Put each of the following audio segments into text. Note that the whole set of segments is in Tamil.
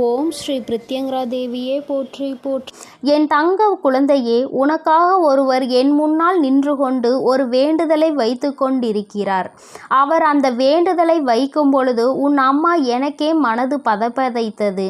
ஓம் ஸ்ரீ பிரித்யங்கரா தேவியே போற்றி போற்றி. என் தங்க குழந்தையே உனக்காக ஒருவர் என் முன்னால் நின்று கொண்டு ஒரு வேண்டுதலை வைத்து கொண்டிருக்கிறார். அவர் அந்த வேண்டுதலை வைக்கும் பொழுது உன் அம்மா எனக்கே மனது பதப்பதைத்தது.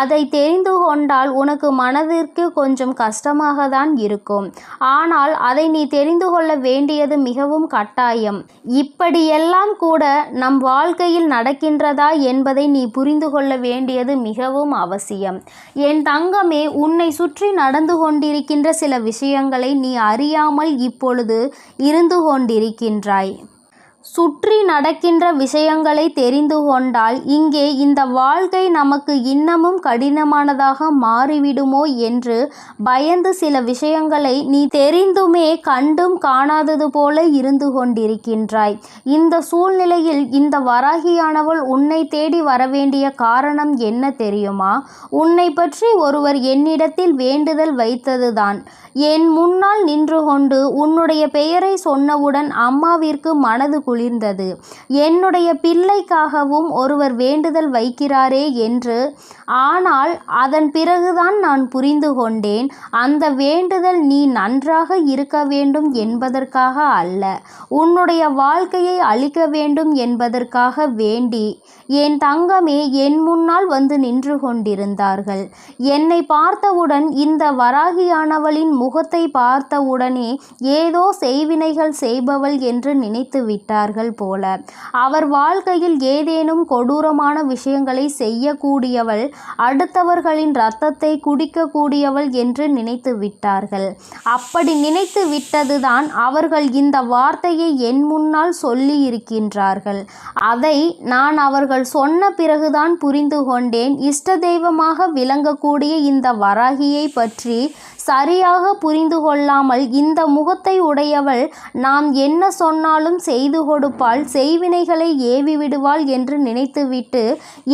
அதை தெரிந்து கொண்டால் உனக்கு மனதிற்கு கொஞ்சம் கஷ்டமாக தான் இருக்கும். ஆனால் அதை நீ தெரிந்து கொள்ள வேண்டியது மிகவும் கட்டாயம். இப்படியெல்லாம் கூட நம் வாழ்க்கையில் நடக்கின்றதா என்பதை நீ புரிந்து கொள்ள வேண்டியது மிக மிகவும் அவசியம். என் தங்கமே உன்னை சுற்றி நடந்து கொண்டிருக்கின்ற சில விஷயங்களை நீ அறியாமல் இப்பொழுது இருந்து கொண்டிருக்கின்றாய். சுற்றி நடக்கின்ற விஷயங்களை தெரிந்து கொண்டால் இங்கே இந்த வாழ்க்கை நமக்கு இன்னமும் கடினமானதாக மாறிவிடுமோ என்று பயந்து சில விஷயங்களை நீ தெரிந்துமே கண்டும் காணாதது போல இருந்து கொண்டிருக்கின்றாய். இந்த சூழ்நிலையில் இந்த வராகியானவள் உன்னை தேடி வரவேண்டிய காரணம் என்ன தெரியுமா? உன்னை பற்றி ஒருவர் என்னிடத்தில் வேண்டுதல் வைத்ததுதான். என் முன்னால் நின்று கொண்டு உன்னுடைய பெயரை சொன்னவுடன் அம்மாவிற்கு மனது குளிர்ந்தது. என்னுடைய பிள்ளைக்காகவும் ஒருவர் வேண்டுதல் வைக்கிறாரே என்று. ஆனால் அதன் பிறகுதான் நான் புரிந்து கொண்டேன். அந்த வேண்டுதல் நீ நன்றாக இருக்க வேண்டும் என்பதற்காக அல்ல. உன்னுடைய வாழ்க்கையை அழிக்க வேண்டும் என்பதற்காக வேண்டி. என் தங்கமே என் முன்னால் வந்து நின்று கொண்டிருந்தார்கள். என்னை பார்த்தவுடன் இந்த வராகியானவளின் முகத்தை பார்த்தவுடனே ஏதோ செய்வினைகள் செய்பவள் என்று நினைத்து விட்டார்கள் போல. அவர் வாழ்க்கையில் ஏதேனும் கொடூரமான விஷயங்களை செய்யக்கூடியவள் அடுத்தவர்களின் இரத்தத்தை குடிக்கக்கூடியவள் என்று நினைத்து விட்டார்கள். அப்படி நினைத்து விட்டதுதான் அவர்கள் இந்த வார்த்தையை என் முன்னால் சொல்லி இருக்கின்றார்கள் அதை நான் அவர்கள் சொன்ன பிறகுதான் புரிந்து கொண்டேன் இஷ்ட தெய்வமாக விளங்கக்கூடிய இந்த வராகியை பற்றி சரியாக புரிந்து கொள்ளாமல் இந்த முகத்தை உடையவள் நாம் என்ன சொன்னாலும் செய்து கொடுப்பாள் செய்வினைகளை ஏவி விடுவாள் என்று நினைத்துவிட்டு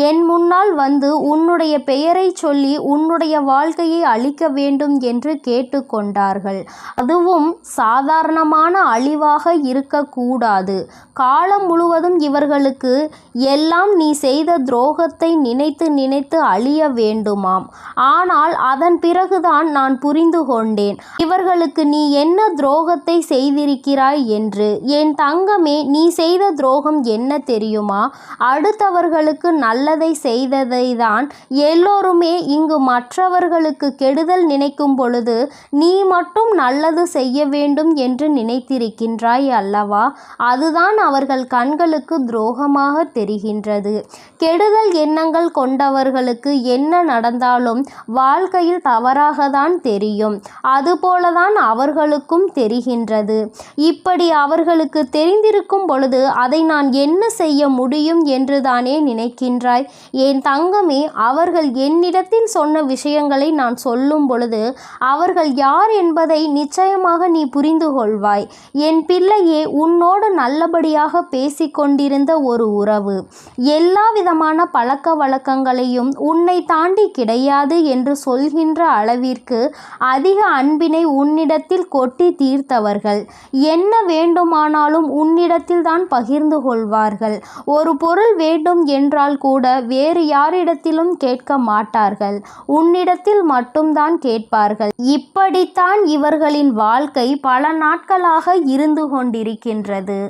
என் முன்னால் வந்து உன்னுடைய பெயரை சொல்லி உன்னுடைய வாழ்க்கையை அழிக்க வேண்டும் என்று கேட்டுக்கொண்டார்கள். அதுவும் சாதாரணமான அழிவாக இருக்கக்கூடாது. காலம் முழுவதும் இவர்களுக்கு எல்லாம் நீ செய்த துரோகத்தை நினைத்து நினைத்து அழிய வேண்டுமாம். ஆனால் அதன் பிறகுதான் நான் புரி புரிந்து கொண்டேன் இவர்களுக்கு நீ என்ன துரோகத்தை செய்திருக்கிறாய் என்று. என் தங்கமே நீ செய்த துரோகம் என்ன தெரியுமா? அடுத்தவர்களுக்கு நல்லதை செய்ததை தான் எல்லோருமே இங்கு மற்றவர்களுக்கு கெடுதல் நினைக்கும் பொழுது நீ மட்டும் நல்லது செய்ய வேண்டும் என்று நினைத்திருக்கின்றாய் அல்லவா? அதுதான் அவர்கள் கண்களுக்கு துரோகமாக தெரிகின்றது. கெடுதல் எண்ணங்கள் கொண்டவர்களுக்கு என்ன நடந்தாலும் வாழ்க்கையில் தவறாகத்தான் தெரியும். அதுபோலதான் அவர்களுக்கும் தெரிகின்றது. இப்படி அவர்களுக்கு தெரிந்திருக்கும் பொழுது அதை நான் என்ன செய்ய முடியும் என்று தானே நினைக்கின்றாய்? என் தங்கமே அவர்கள் என்னிடத்தில் சொன்ன விஷயங்களை நான் சொல்லும் பொழுது அவர்கள் யார் என்பதை நிச்சயமாக நீ புரிந்து கொள்வாய். என் பிள்ளையே உன்னோடு நல்லபடியாக பேசிக்கொண்டிருந்த ஒரு உறவு. எல்லா விதமான பழக்க வழக்கங்களையும் உன்னை தாண்டி கிடையாது என்று சொல்கின்ற அளவிற்கு அதிக அன்பினை உன்னிடத்தில் கொட்டி தீர்த்தவர்கள். என்ன வேண்டுமானாலும் உன்னிடத்தில் தான் பகிர்ந்து கொள்வார்கள். ஒரு பொருள் வேண்டும் என்றால் கூட வேறு யாரிடத்திலும் கேட்க மாட்டார்கள். உன்னிடத்தில் மட்டும்தான் கேட்பார்கள். இப்படித்தான் இவர்களின் வாழ்க்கை பல நாட்களாக இருந்து கொண்டிருக்கின்றது.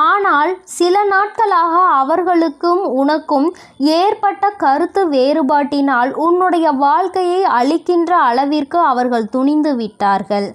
ஆனால் சில நாட்களாக அவர்களுக்கும் உனக்கும் ஏற்பட்ட கருத்து வேறுபாட்டினால் உன்னுடைய வாழ்க்கையை அழிக்கின்ற அளவிற்கு அவர்கள் துணிந்து விட்டார்கள்.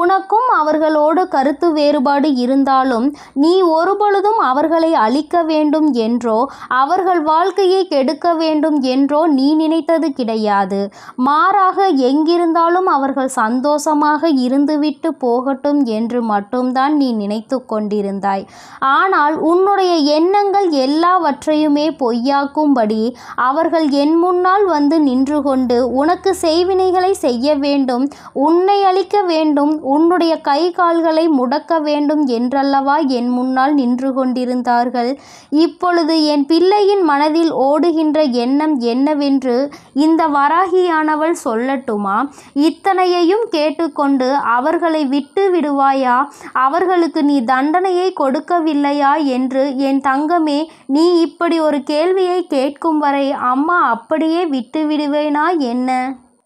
உனக்கும் அவர்களோடு கருத்து வேறுபாடு இருந்தாலும் நீ ஒருபொழுதும் அவர்களை அழிக்க வேண்டும் என்றோ அவர்கள் வாழ்க்கையை கெடுக்க வேண்டும் என்றோ நீ நினைத்தது கிடையாது. மாறாக எங்கிருந்தாலும் அவர்கள் சந்தோஷமாக இருந்துவிட்டு போகட்டும் என்று மட்டும்தான் நீ நினைத்து கொண்டிருந்தாய். ஆனால் உன்னுடைய எண்ணங்கள் எல்லாவற்றையுமே பொய்யாக்கும்படி அவர்கள் என் முன்னால் வந்து நின்று கொண்டு உனக்கு செய்வினைகளை செய்ய வேண்டும் உன்னை அழிக்க வேண்டும் உன்னுடைய கை கால்களை முடக்க வேண்டும் என்றல்லவா என் முன்னால் நின்று கொண்டிருந்தார்கள் இப்பொழுது என் பிள்ளையின் மனதில் ஓடுகின்ற எண்ணம் என்னவென்று இந்த வராகியானவள் சொல்லட்டுமா? இத்தனையையும் கேட்டுக்கொண்டு அவர்களை விட்டு விடுவாயா அவர்களுக்கு நீ தண்டனையை கொடுக்கவில்லை இல்லையா என்று என் தங்கமே நீ இப்படி ஒரு கேள்வியை கேட்கும் வரை அம்மா அப்படியே விட்டுவிடுவேனா என்ன?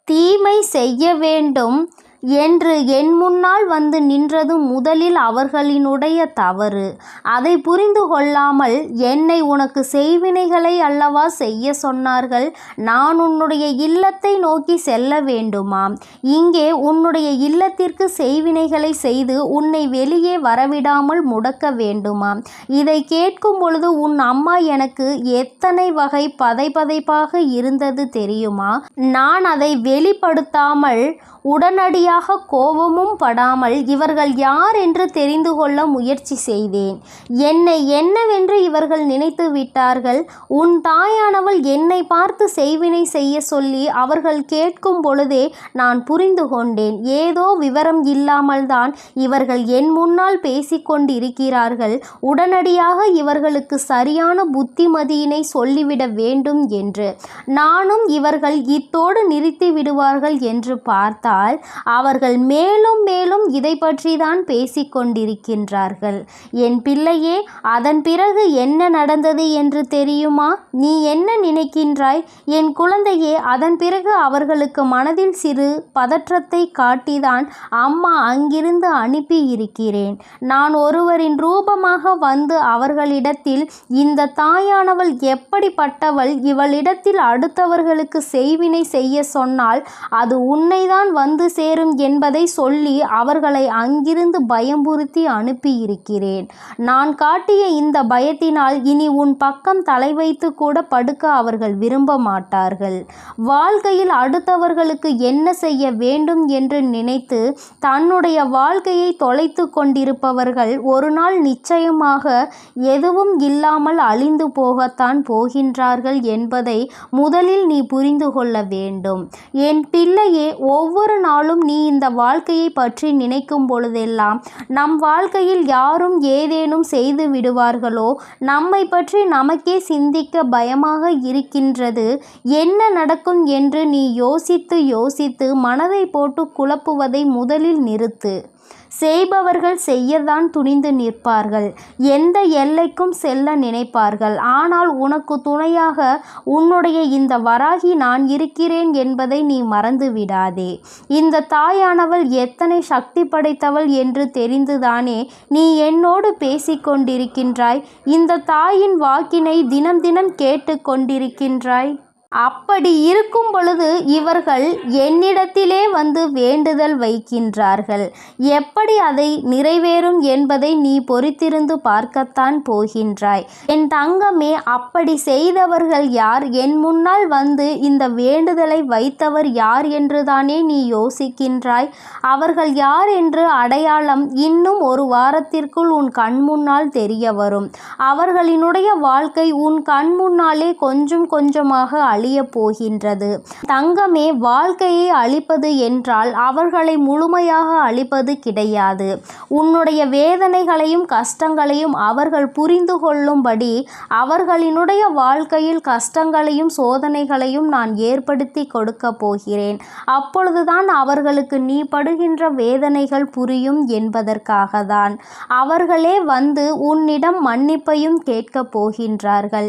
தீமை செய்ய வேண்டும். என்று என் முன்னால் வந்து நின்றது முதலில் அவர்களினுடைய தவறு. அதை புரிந்து கொள்ளாமல் என்னை உனக்கு செய்வினைகளை அல்லவா செய்ய சொன்னார்கள்? நான் உன்னுடைய இல்லத்தை நோக்கி செல்ல வேண்டுமாம். இங்கே உன்னுடைய இல்லத்திற்கு செய்வினைகளை செய்து உன்னை வெளியே வரவிடாமல் முடக்க வேண்டுமாம். இதை கேட்கும் பொழுது உன் அம்மா எனக்கு எத்தனை வகை பதைபதைப்பாக இருந்தது தெரியுமா? நான் அதை வெளிப்படுத்தாமல் உடனடியாக கோபமும் படாமல் இவர்கள் யார் என்று தெரிந்து கொள்ள முயற்சி செய்தேன். என்னை என்னவென்று இவர்கள் நினைத்து விட்டார்கள். உன் தாயானவள் என்னை பார்த்து செய்வினை செய்ய சொல்லி அவர்கள் கேட்கும் பொழுதே நான் புரிந்து கொண்டேன். ஏதோ விவரம் இல்லாமல் தான் இவர்கள் என் முன்னால் பேசிக்கொண்டிருக்கிறார்கள் உடனடியாக இவர்களுக்கு சரியான புத்திமதியினை சொல்லிவிட வேண்டும் என்று. நானும் இவர்கள் இத்தோடு நிறுத்தி விடுவார்கள் என்று என்றால் அவர்கள் மேலும் மேலும் இதை பற்றி தான் பேசிக்கொண்டிருக்கின்றார்கள். என் பிள்ளையே அதன் பிறகு என்ன நடந்தது என்று தெரியுமா? நீ என்ன நினைக்கின்றாய்? என் குழந்தையே அதன் பிறகு அவர்களுக்கு மனதில் சிறு பதற்றத்தை காட்டிதான் அம்மா அங்கிருந்து அனுப்பி இருக்கிறேன் நான் ஒருவரின் ரூபமாக வந்து அவர்களிடத்தில் இந்த தாயானவள் எப்படிப்பட்டவள் இவளிடத்தில் அடுத்தவர்களுக்கு செய்வினை செய்ய சொன்னால் அது உன்னைதான் வந்து சேரும் என்பதை சொல்லி அவர்களை அங்கிருந்து பயம்புறுத்தி அனுப்பியிருக்கிறேன். நான் காட்டிய இந்த பயத்தினால் இனி உன் பக்கம் தலை வைத்து கூட படுக்க அவர்கள் விரும்ப மாட்டார்கள். வாழ்க்கையில் அடுத்தவர்களுக்கு என்ன செய்ய வேண்டும் என்று நினைத்து தன்னுடைய வாழ்க்கையை தொலைத்து கொண்டிருப்பவர்கள் ஒரு நாள் நிச்சயமாக எதுவும் இல்லாமல் அழிந்து போகத்தான் போகின்றார்கள் என்பதை முதலில் நீ புரிந்து கொள்ள வேண்டும். என் பிள்ளையே ஒவ்வொரு நாளும் நீ இந்த வாழ்க்கையை பற்றி நினைக்கும் பொழுதெல்லாம் நம் வாழ்க்கையில் யாரும் ஏதேனும் செய்து விடுவார்களோ? நம்மை பற்றி நமக்கே சிந்திக்க பயமாக இருக்கின்றது. என்ன நடக்கும் என்று நீ யோசித்து யோசித்து மனதை போட்டு குழப்புவதை முதலில் நிறுத்து. செய்பவர்கள் செய்யத்தான் துணிந்து நிற்பார்கள். எந்த எல்லைக்கும் செல்ல நினைப்பார்கள். ஆனால் உனக்கு துணையாக உன்னுடைய இந்த வராகி நான் இருக்கிறேன் என்பதை நீ மறந்து விடாதே இந்த தாயானவள் எத்தனை சக்தி படைத்தவள் என்று தெரிந்துதானே நீ என்னோடு பேசிக்கொண்டிருக்கின்றாய் இந்த தாயின் வாக்கினை தினம் தினம் கேட்டு கொண்டிருக்கின்றாய். அப்படி இருக்கும் பொழுது இவர்கள் என்னிடத்திலே வந்து வேண்டுதல் வைக்கின்றார்கள். எப்படி அதை நிறைவேறும் என்பதை நீ பொறித்திருந்து பார்க்கத்தான் போகின்றாய். என் தங்கமே அப்படி செய்தவர்கள் யார்? என் முன்னால் வந்து இந்த வேண்டுதலை வைத்தவர் யார் என்றுதானே நீ யோசிக்கின்றாய். அவர்கள் யார் என்று அடையாளம் இன்னும் ஒரு வாரத்திற்குள் உன் கண் முன்னால் தெரிய வரும். அவர்களினுடைய வாழ்க்கை உன் கண் முன்னாலே கொஞ்சம் கொஞ்சமாக அழியப் போகின்றது தங்கமே வாழ்க்கையை அழிப்பது என்றால் அவர்களை முழுமையாக அழிப்பது கிடையாது. உன்னுடைய வேதனைகளையும் கஷ்டங்களையும் அவர்கள் புரிந்து கொள்ளும்படி அவர்களினுடைய வாழ்க்கையில் கஷ்டங்களையும் சோதனைகளையும் நான் ஏற்படுத்தி கொடுக்க போகிறேன். அப்பொழுதுதான் அவர்களுக்கு நீ படுகின்ற வேதனைகள் புரியும் என்பதற்காக தான் அவர்களே வந்து உன்னிடம் மன்னிப்பையும் கேட்கப் போகின்றார்கள்.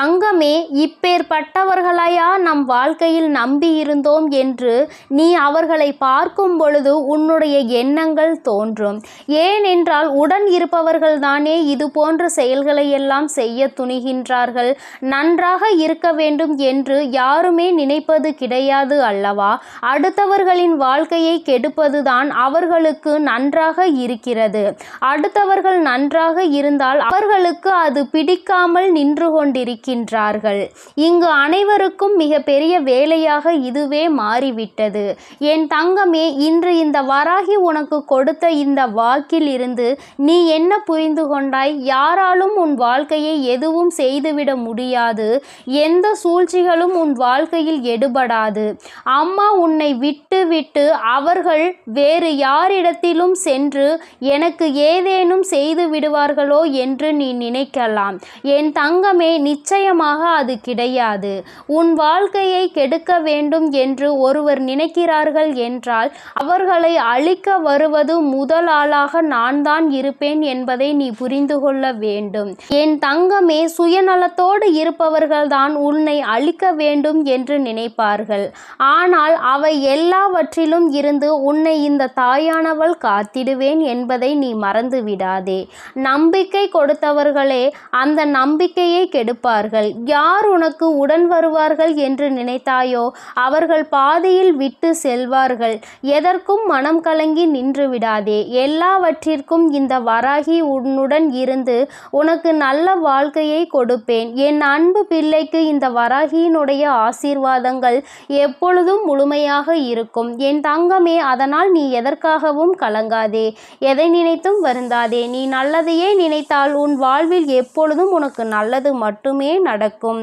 தங்கமே இப்பேற்பட்டவர்கள் அவர்களையா நம் வாழ்க்கையில் நம்பியிருந்தோம் என்று நீ அவர்களை பார்க்கும் பொழுது உன்னுடைய எண்ணங்கள் தோன்றும். ஏனென்றால் உடன் இருப்பவர்கள் தானே இது போன்ற செயல்களை எல்லாம் செய்ய துணிகின்றார்கள். நன்றாக இருக்க வேண்டும் என்று யாருமே நினைப்பது கிடையாது அல்லவா? அடுத்தவர்களின் வாழ்க்கையை கெடுப்பதுதான் அவர்களுக்கு நன்றாக இருக்கிறது. அடுத்தவர்கள் நன்றாக இருந்தால் அவர்களுக்கு அது பிடிக்காமல் நின்று கொண்டிருக்கின்றார்கள். இங்கு அனைவர் மிக பெரிய வேலையாக இதுவே மாறிவிட்டது. என் தங்கமே இன்று இந்த வராகி உனக்கு கொடுத்த இந்த வாக்கில் இருந்து நீ என்ன புரிந்து கொண்டாய்? யாராலும் உன் வாழ்க்கையை எதுவும் செய்துவிட முடியாது. எந்த சூழ்ச்சிகளும் உன் வாழ்க்கையில் எடுபடாது. அம்மா உன்னை விட்டு விட்டு அவர்கள் வேறு யாரிடத்திலும் சென்று எனக்கு ஏதேனும் செய்து விடுவார்களோ என்று நீ நினைக்கலாம். என் தங்கமே நிச்சயமாக அது கிடையாது. உன் வாழ்க்கையை கெடுக்க வேண்டும் என்று ஒருவர் நினைக்கிறார்கள் என்றால் அவர்களை அழிக்க வருவது முதல் ஆளாக நான் தான் இருப்பேன் என்பதை நீ புரிந்து கொள்ள வேண்டும். என் தங்கமே சுயநலத்தோடு இருப்பவர்கள்தான் உன்னை அழிக்க வேண்டும் என்று நினைப்பார்கள். ஆனால் அவை எல்லாவற்றிலும் இருந்து உன்னை இந்த தாயானவள் காத்திடுவேன் என்பதை நீ மறந்து விடாதே நம்பிக்கை கொடுத்தவர்களே அந்த நம்பிக்கையை கெடுப்பார்கள். யார் உனக்கு உடன் வருவார்கள் என்று நினைத்தாயோ? அவர்கள் பாதையில் விட்டு செல்வார்கள். எதற்கும் மனம் கலங்கி நின்று விடாதே. எல்லாவற்றிற்கும் இந்த வராகி உன்னுடன் இருந்து உனக்கு நல்ல வாழ்க்கையை கொடுப்பேன். என் அன்பு பிள்ளைக்கு இந்த வராகியினுடைய ஆசீர்வாதங்கள் எப்பொழுதும் முழுமையாக இருக்கும். என் தங்கமே அதனால் நீ எதற்காகவும் கலங்காதே. எதை நினைத்தும் வருந்தாதே. நீ நல்லதையே நினைத்தால் உன் வாழ்வில் எப்பொழுதும் உனக்கு நல்லது மட்டுமே நடக்கும்.